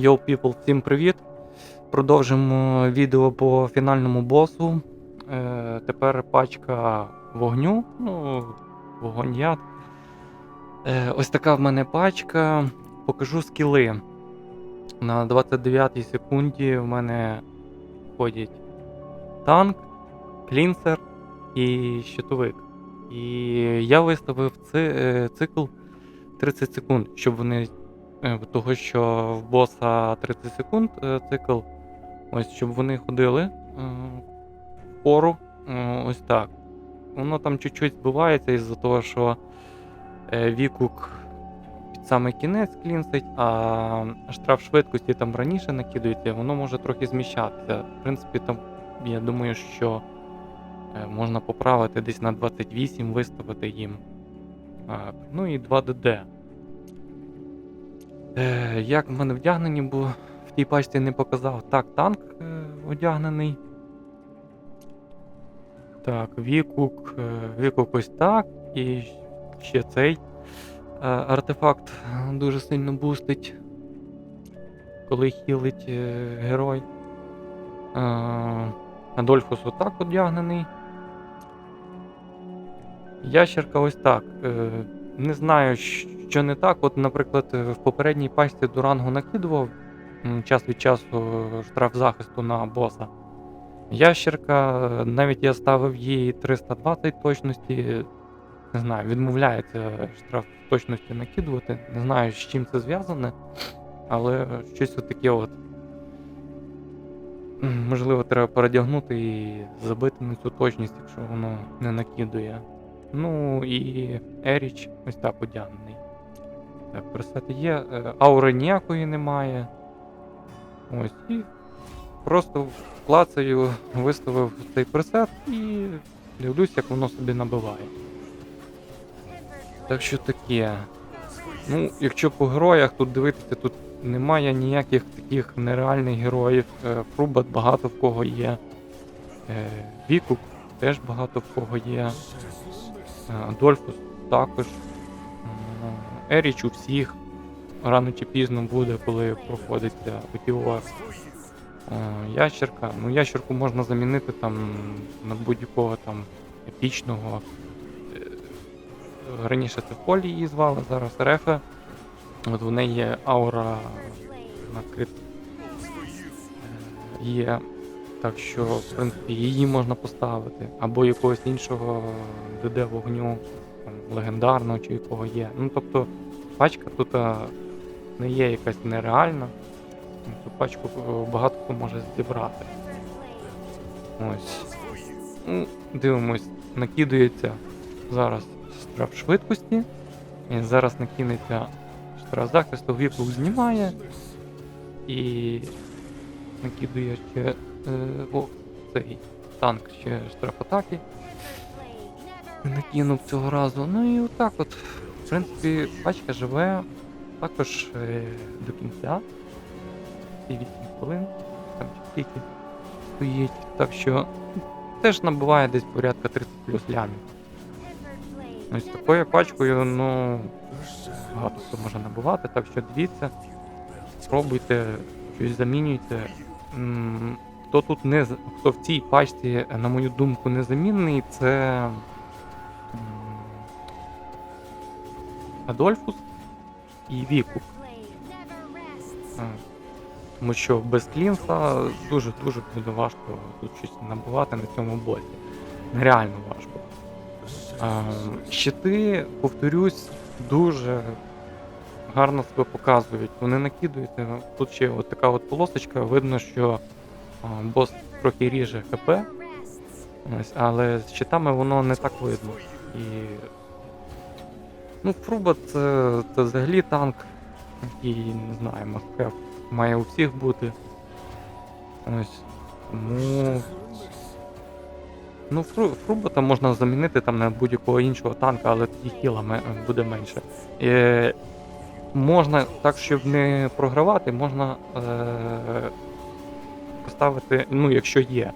Yo, people, всім привіт! Продовжимо відео по фінальному босу. Е, тепер пачка вогню. Ну, вогонь яд. Е, ось така в мене пачка. Покажу скіли. На 29 секунді в мене ходять танк, клінсер і щитовик. І я виставив ци- е, цикл 30 секунд, щоб вони Того, що в боса 30 секунд е, цикл, ось щоб вони ходили е, впору, е, ось так. Воно там чуть-чуть збивається із-за того, що е, Вікук під самий кінець клінсить, а штраф швидкості там раніше накидується, воно може трохи зміщатися. В принципі, там я думаю, що е, можна поправити десь на 28, виставити їм. Ну і 2 ДД. Е, як в мене вдягнені, бо в тій пачці не показав. Так, танк е, одягнений. Так, Вікук. Е, Вікук ось так. І ще цей е, артефакт дуже сильно бустить, коли хілить е, герой. Е, Адольфус отак одягнений. Ящерка ось так. Е, не знаю, що не так. От, наприклад, в попередній пачці Дурангу накидував час від часу штраф захисту на боса. Ящерка, навіть я ставив їй 320 точності. Не знаю, відмовляється штраф точності накидувати. Не знаю, з чим це зв'язане, але щось таке от. Можливо, треба передягнути і забити на цю точність, якщо воно не накидує. Ну і Еріч ось так одягнений. Так, пресети є. е, Аури ніякої немає. Ось. І просто клацаю, виставив цей пресет і дивлюсь, як воно собі набиває. Так що таке. Ну, якщо по героях тут дивитися, тут немає ніяких таких нереальних героїв. Е, Фрубат багато в кого є. Е, Вікук теж багато в кого є. Адольфус також. Еріч у всіх рано чи пізно буде, коли проходиться Утіор. Ящерка. Ну, ящерку можна замінити там на будь-якого там епічного. Е, Раніше це полі її звали, зараз рефе. От в неї є аура накрит. Е, Є. Так що, в принципі, її можна поставити. Або якогось іншого ДД вогню, там, легендарного чи якого є. Ну тобто пачка тут не є якась нереальна. Ну, Цю пачку е, багато хто може зібрати. Ось. Ну, дивимось, накидується зараз штраф швидкості. І зараз накинеться штраф захисту, віплук знімає. І накидує ще е, о, цей танк ще штраф атаки. Накинув цього разу. Ну і отак от. В принципі, пачка живе також е, до кінця. І 8 хвилин. Там чи скільки стоїть. Так що теж набуває десь порядка 30 плюс лямів. Ось такою пачкою, ну, багато хто може набувати, так що дивіться, спробуйте, щось замінюйте. Хто тут не хто в цій пачці, на мою думку, незамінний, це Адольфус і Вікук. А, Тому що без клінса дуже-дуже буде важко тут щось набувати на цьому боці. Нереально важко. А, щити, повторюсь, дуже гарно себе показують. Вони накидуються. Тут ще от така от полосочка, видно, що бос трохи ріже ХП, але з щитами воно не так видно. І... Ну, Фруба це, це взагалі танк, який, не знаю, must-have має у всіх бути. Ось. Тому. Ну, фру, фрубота можна замінити там на будь-якого іншого танка, але тоді хіла буде менше. Е, можна так, щоб не програвати, можна е, поставити, ну, якщо є,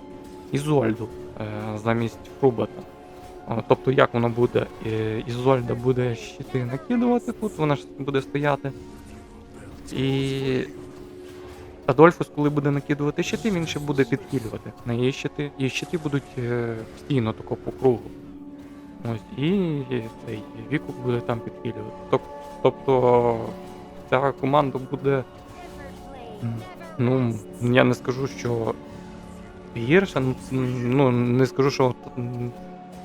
Ізольду е, замість фрубота. Е, Тобто, як воно буде? Е, Ізольда буде щити накидувати тут, вона ж буде стояти. І Адольфус, коли буде накидувати щити, він ще буде підхилювати на її щити, і щити будуть е, постійно тако по кругу. Ось, і цей віку буде там підхилювати. Тобто ця команда буде. Ну, я не скажу, що гірше, ну, ну не скажу, що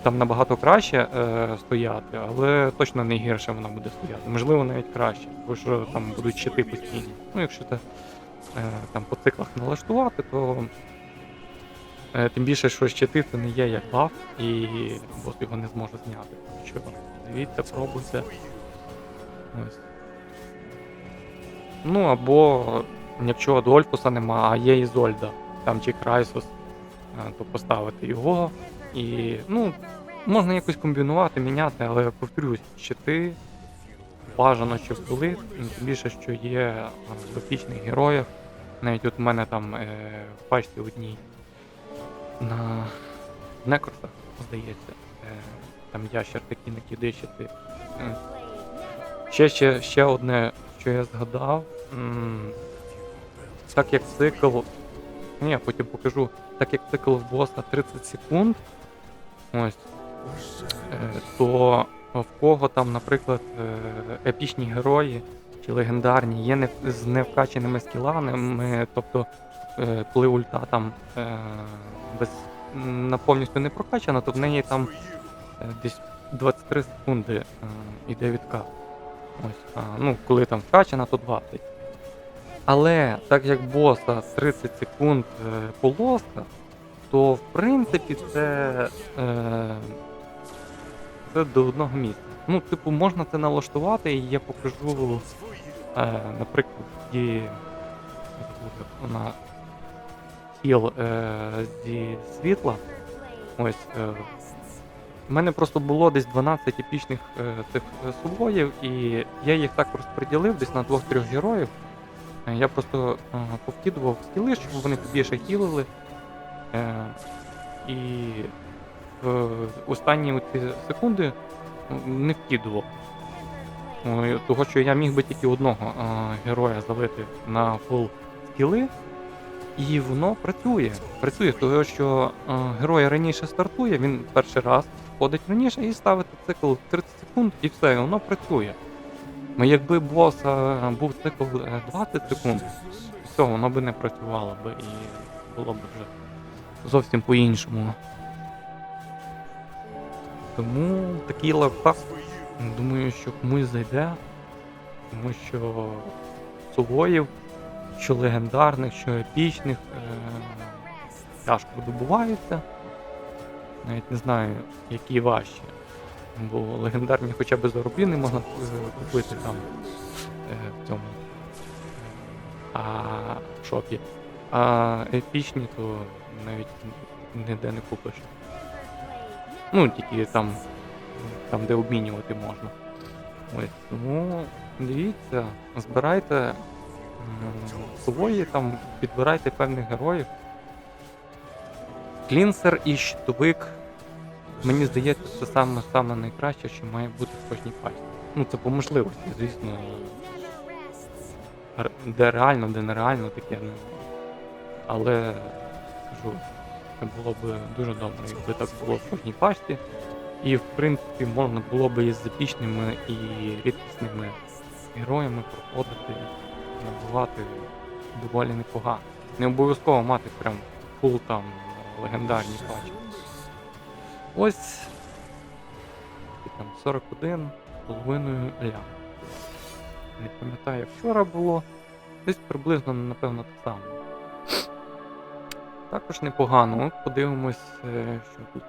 там набагато краще е, стояти, але точно не гірше вона буде стояти. Можливо, навіть краще, тому що там будуть щити постійні. Ну, якщо це е, там по циклах налаштувати, то е, тим більше, що щити це не є як баф, і бос його не зможе зняти. Що дивіться, пробуйте. Ну або якщо Адольфуса нема, а є Ізольда, там чи Крайсус, то поставити його. І ну, можна якось комбінувати, міняти, але повторюсь, щити бажано, щоб були, тим більше, що є е, в епічних героїв. Навіть от у мене там е, в пачці одній на Некросах, здається, е, там ящер такий накидає щити. Е, Ще, ще, ще одне, що я згадав. м, Так як цикл. Ні, я потім покажу. Так як цикл в боса 30 секунд. Ось. е, То в кого там, наприклад, е, епічні герої чи легендарні є не, з невкаченими скілами, тобто, е, коли ульта там е, без, повністю не прокачана, то в неї там е, десь 23 секунди е, іде відкат. Ось, а, ну, коли там вкачана, то 20. Але так як боса 30 секунд е, полоска, то в принципі це, е, це до одного місця. Ну, типу, можна це налаштувати, і я покажу, е, наприклад, є вона хіл е, зі світла. Ось. Е, у мене просто було десь 12 епічних е, цих е, субоїв, і я їх так розподілив десь на двох-трьох героїв. Е, Я просто е, повкидував скіли, щоб вони побільше хілили. Е, і в останні оці секунди не вкидував. Того, що я міг би тільки одного героя залити на фул скіли, і воно працює. Працює, тому що герой раніше стартує, він перший раз входить раніше і ставити цикл 30 секунд, і все, і воно працює. Ну, якби боса е, був цикл е, 20 секунд, все, воно би не працювало би і було б вже зовсім по-іншому. Тому такий лайфхак, думаю, що комусь зайде, тому що сувоїв, що легендарних, що епічних, е- тяжко добуваються. Навіть не знаю, які важчі. Бо легендарні хоча б за рублі не можна е, купити там е, в цьому а, в шопі. А епічні, то навіть ніде не купиш. Ну, тільки там, там де обмінювати можна. Ось, тому дивіться, збирайте м, свої, там, підбирайте певних героїв. Клінсер і щитовик. Мені здається, це саме саме найкраще, що має бути в кожній пачці. Ну, це по можливості, звісно. Де реально, де нереально таке. Ну. Але кажу, це було б дуже добре, якби так було в кожній пачці. І в принципі можна було б із епічними і рідкісними героями проходити, набувати доволі непогано. Не обов'язково мати прям фул там легендарні пачки. Ось там 41 половиною лям. Не пам'ятаю, вчора було. Десь приблизно, напевно, те саме. Також непогано. Подивимось, е, що тут.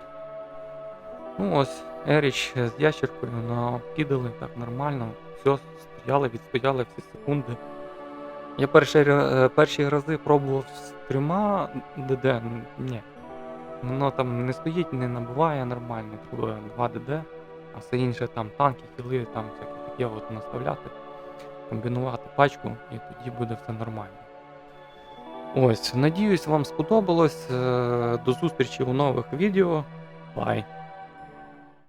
Ну ось, Еріч з ящеркою накидали так нормально. Все, стояли, відстояли всі секунди. Я перші, е, перші рази пробував з трьома ДД, ні. Воно там не стоїть, не набуває нормально, треба 2 ДД, а все інше там танки, хіли, там всяке таке от наставляти, комбінувати пачку і тоді буде все нормально. Ось, надіюсь, вам сподобалось. Е, До зустрічі у нових відео. Бай!